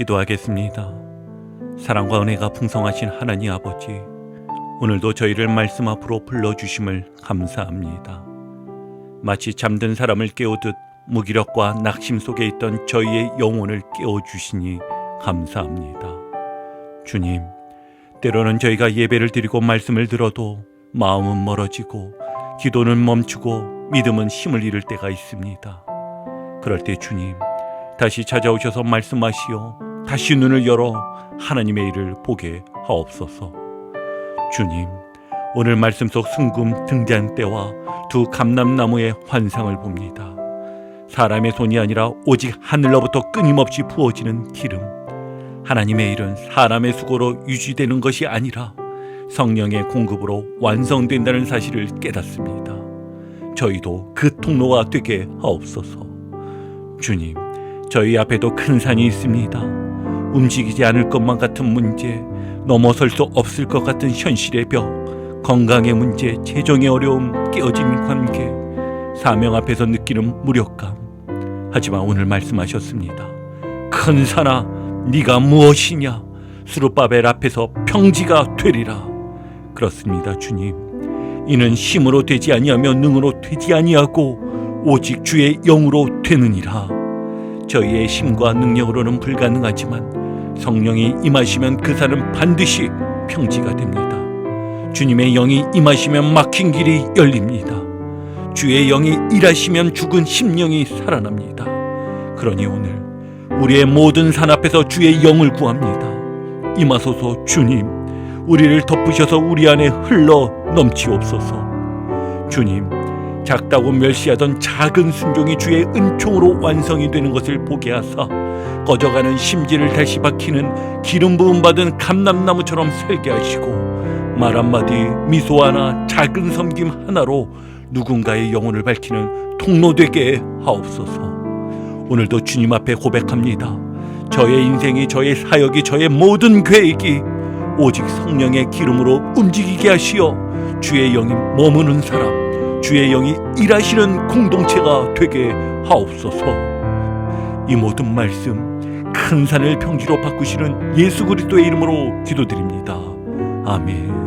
기도하겠습니다. 사랑과 은혜가 풍성하신 하나님 아버지, 오늘도 저희를 말씀 앞으로 불러주심을 감사합니다. 마치 잠든 사람을 깨우듯 무기력과 낙심 속에 있던 저희의 영혼을 깨워주시니 감사합니다. 주님, 때로는 저희가 예배를 드리고 말씀을 들어도 마음은 멀어지고 기도는 멈추고 믿음은 힘을 잃을 때가 있습니다. 그럴 때 주님, 다시 찾아오셔서 말씀하시어 다시 눈을 열어 하나님의 일을 보게 하옵소서. 주님, 오늘 말씀 속 순금 등잔 때와 두 감람나무의 환상을 봅니다. 사람의 손이 아니라 오직 하늘로부터 끊임없이 부어지는 기름. 하나님의 일은 사람의 수고로 유지되는 것이 아니라 성령의 공급으로 완성된다는 사실을 깨닫습니다. 저희도 그 통로가 되게 하옵소서. 주님, 저희 앞에도 큰 산이 있습니다. 움직이지 않을 것만 같은 문제, 넘어설 수 없을 것 같은 현실의 벽, 건강의 문제, 재정의 어려움, 깨어진 관계, 사명 앞에서 느끼는 무력감. 하지만 오늘 말씀하셨습니다. 큰 산아, 네가 무엇이냐? 수르바벨 앞에서 평지가 되리라. 그렇습니다, 주님. 이는 힘으로 되지 아니하며 능으로 되지 아니하고 오직 주의 영으로 되느니라. 저희의 힘과 능력으로는 불가능하지만 성령이 임하시면 그 산은 반드시 평지가 됩니다. 주님의 영이 임하시면 막힌 길이 열립니다. 주의 영이 일하시면 죽은 심령이 살아납니다. 그러니 오늘 우리의 모든 산 앞에서 주의 영을 구합니다. 임하소서 주님, 우리를 덮으셔서 우리 안에 흘러 넘치옵소서. 주님, 작다고 멸시하던 작은 순종이 주의 은총으로 완성이 되는 것을 보게 하사 꺼져가는 심지를 다시 박히는 기름 부음 받은 감람나무처럼 살게 하시고 말 한마디 미소 하나 작은 섬김 하나로 누군가의 영혼을 밝히는 통로 되게 하옵소서. 오늘도 주님 앞에 고백합니다. 저의 인생이 저의 사역이 저의 모든 계획이 오직 성령의 기름으로 움직이게 하시어 주의 영이 머무는 사람, 주의 영이 일하시는 공동체가 되게 하옵소서. 이 모든 말씀 큰 산을 평지로 바꾸시는 예수 그리스도의 이름으로 기도드립니다. 아멘.